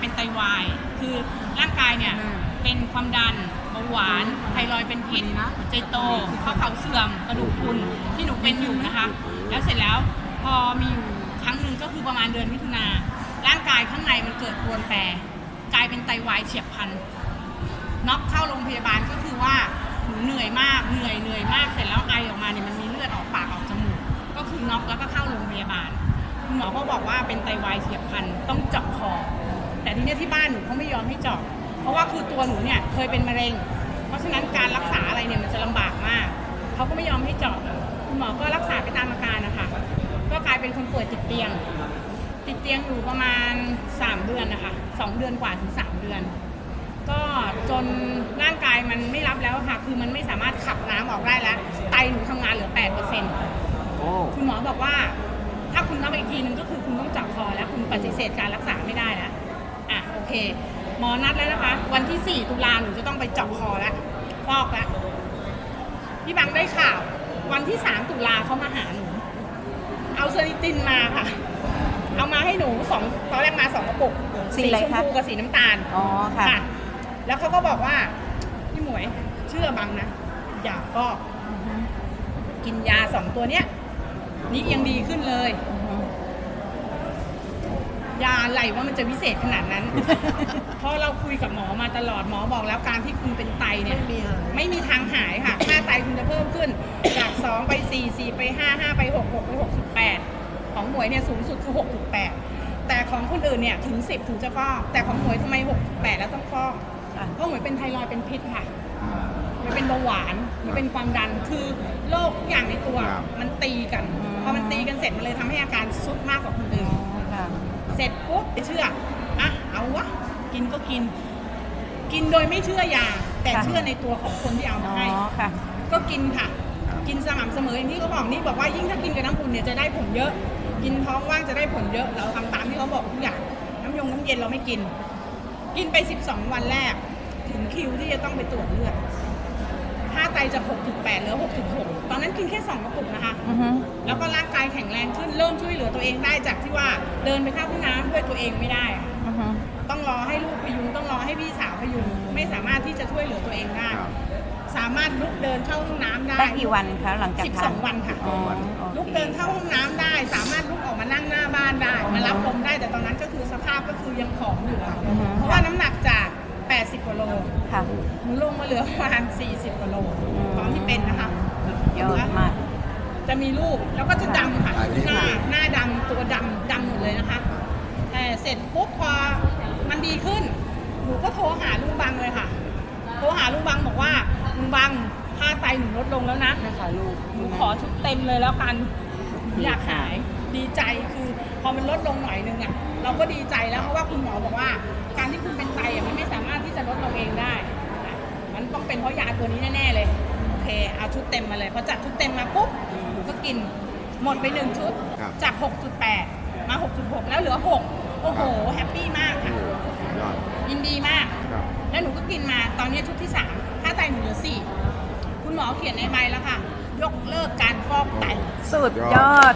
เป็นไตวาย คือร่างกายเนี่ยอืมเป็นความดันเบาหวานไทรอยด์เป็นพิษหัวใจโตข้อเข่าเสื่อมกระดูกพรุนที่หนูเป็นอยู่นะคะ แล้วเสร็จแล้วพอมีอยู่ครั้งหนึ่งก็คือประมาณเดือนมิถุนาร่างกายข้างในมันเกิดปรวนแปรกลายเป็นไตวายเฉียบพลันน็อกเข้าโรงพยาบาลก็คือว่าหนูเหนื่อยมากเหนื่อยเหนื่อยมากเสร็จแล้วไอออกมาเนี่ยมันมีเลือดออกปากออกจมูกก็คือน็อกแล้วก็เข้าโรงพยาบาลคุณหมอก็บอกว่าเป็นไตวายเฉียบพลันต้องเจาะคอ แต่ทีเนี้ยที่บ้านหนูเขาไม่ยอมให้เจาะเพราะว่าคือตัวหนูเนี่ยเคยเป็นมะเร็ง เพราะฉะนั้นการรักษาอะไรเนี่ยมันจะลำบากมากเขาก็ไม่ยอมให้เจาะคุณหมอก็รักษาไปตามอาการนะคะก็กลายเป็นคนป่วยติดเตียง ติดเตียงอยู่ประมาณ 3 เดือนนะคะ2เดือนกว่าถึง 3 เดือน ก็จนร่างกายมันไม่รับแล้วค่ะ คือมันไม่สามารถขับน้ำออกได้แล้ว ไตหนูทำงานเหลือ8%โอ้คุณหมอบอกว่า ถ้าคุณนับอีกทีนึงก็คือคุณต้องเจาะคอแล้วคุณปฏิเสธการรักษาไม่ได้แล้วอะโอ เค หมอนัดแล้วนะคะ วันที่ 4 ตุลาหนูจะต้องไปเจาะคอแล้วฟอกแล้วพี่บังได้ข่าว วันที่ 3 ตุลาเขามาหาหนู เอาเซนิตินมาค่ะ เอามาให้หนูสองตอนแรกมาสองกระปุกสีอะไรชมคะพูกับสีน้ำตาลอ๋อค่ะค่ะ แล้วเขาก็บอกว่าพี่หมวยเชื่อบังนะ อย่าก็กินยาสองตัวเนี้ยนี่ยังดีขึ้นเลย ยาอะไรว่ามันจะวิเศษขนาดนั้น เพราะเราคุยกับหมอมาตลอดหมอบอกแล้วการที่คุณเป็นไตเนี่ยไม่มีทางหายค่ะ ค่าไตคุณจะเพิ่มขึ้น จาก 2 ไป 4 4 ไป 5 5 ไป 6 6 ไป 68 ของหมวยเนี่ยสูงสุดคือ68แต่ของคนอื่นเนี่ยถึง 10 ถึงจะฟอก แต่ของหมวยทำไม 68 แล้วต้องฟอกค่ะเพราะหมวยเป็นไทรอยด์เป็นพิษค่ะมันเป็นเบาหวาน มันเป็นความดัน คือโรคทุกอย่างในตัวครับมันตีกันอืมพอมันตีกันเสร็จมันเลยทำให้อาการซุดมากกว่าคนอื่นค่ะเสร็จปุ๊บเชื่ออะเอาวะกินก็กิน กินโดยไม่เชื่อยาแต่ค่ะเชื่อในตัวของคนที่เอาอ๋มาอให้ค่ะก็กินค่ะ กินสม่ำเสมออย่างที่เขาบอกนี่บอกว่ายิ่งถ้ากินกับน้ำอุ่นเนี่ยจะได้ผลเยอะ กินท้องว่างจะได้ผลเยอะ เราทำตามที่เขาบอกทุกอย่างน้ำยงน้ำเย็นเราไม่กิน กินไป 12 วันแรก ถึงคิวที่จะต้องไปตรวจเลือด ค่าไตจาก6.8เหลือ6.6ตอนนั้นกินแค่2กระปุกนะคะ อือฮึแล้วก็ร่างกายแข็งแรงขึ้นเริ่มช่วยเหลือตัวเองได้จากที่ว่าเดินไปเข้าห้องน้ำด้วยตัวเองไม่ได้อะอือฮึ ต้องรอให้ลูกพยุงต้องรอให้พี่สาวพยุงไม่สามารถที่จะช่วยเหลือตัวเองได้ครับสามารถลุกเดินเข้าห้องน้ำได้ ได้กี่วันคะหลังจากทาน12 วันค่ะ อ๋อโอค ลุกเดินเข้าห้องน้ำได้ สามารถลุกออกมานั่งหน้าบ้านได้ มารับลมได้แต่ตอนนั้นก็คือสภาพก็คือยังผอมอยู่อะอือฮึ เพราะว่าน้ำหนักจาก 80กว่าโลค่ะหนูลงมาเหลือประมาณ40กว่าโลตอนที่เป็นนะคะเยอะมาก จะมีรูปแล้วก็จะดำค่ะถ่ายรูปหน้าหน้าดำตัวดำดำหมดเลยนะคะ แต่เสร็จปุ๊บพอมันดีขึ้น หนูก็โทรหาลุงบังเลยค่ะ โทรหาลุงบังบอกว่าลุงบังค่าไตหนูลดลงแล้วนะนะคะลูกหนูขอชุดเต็มเลยแล้วกัน อยากหาย ดีใจคือพอมันลดลงหน่อยนึงอะเราก็ดีใจแล้วเพราะว่าคุณหมอบอกว่า การที่คุณเป็นไตอะมันไม่สามารถที่จะลดลงเองได้อะมันต้องเป็นเพราะยาตัวนี้แน่ๆเลยโอเคเอาชุดเต็มมาเลยพอจัดชุดเต็มมาปุ๊บหนูก็กินหมดไปหนึ่งชุด ครับ จาก 6.8 มา 6.6 แล้วเหลือ 6 โอ้โห แฮปปี้มากโอ้ค่ะโหยอดยินดีมาก ครับ แล้วหนูก็กินมาตอนนี้ชุดที่ 3 ค่าไตหนูเหลือ 4 คุณหมอเขียนในใบแล้วค่ะ ยกเลิกการฟอกไต สุดยอด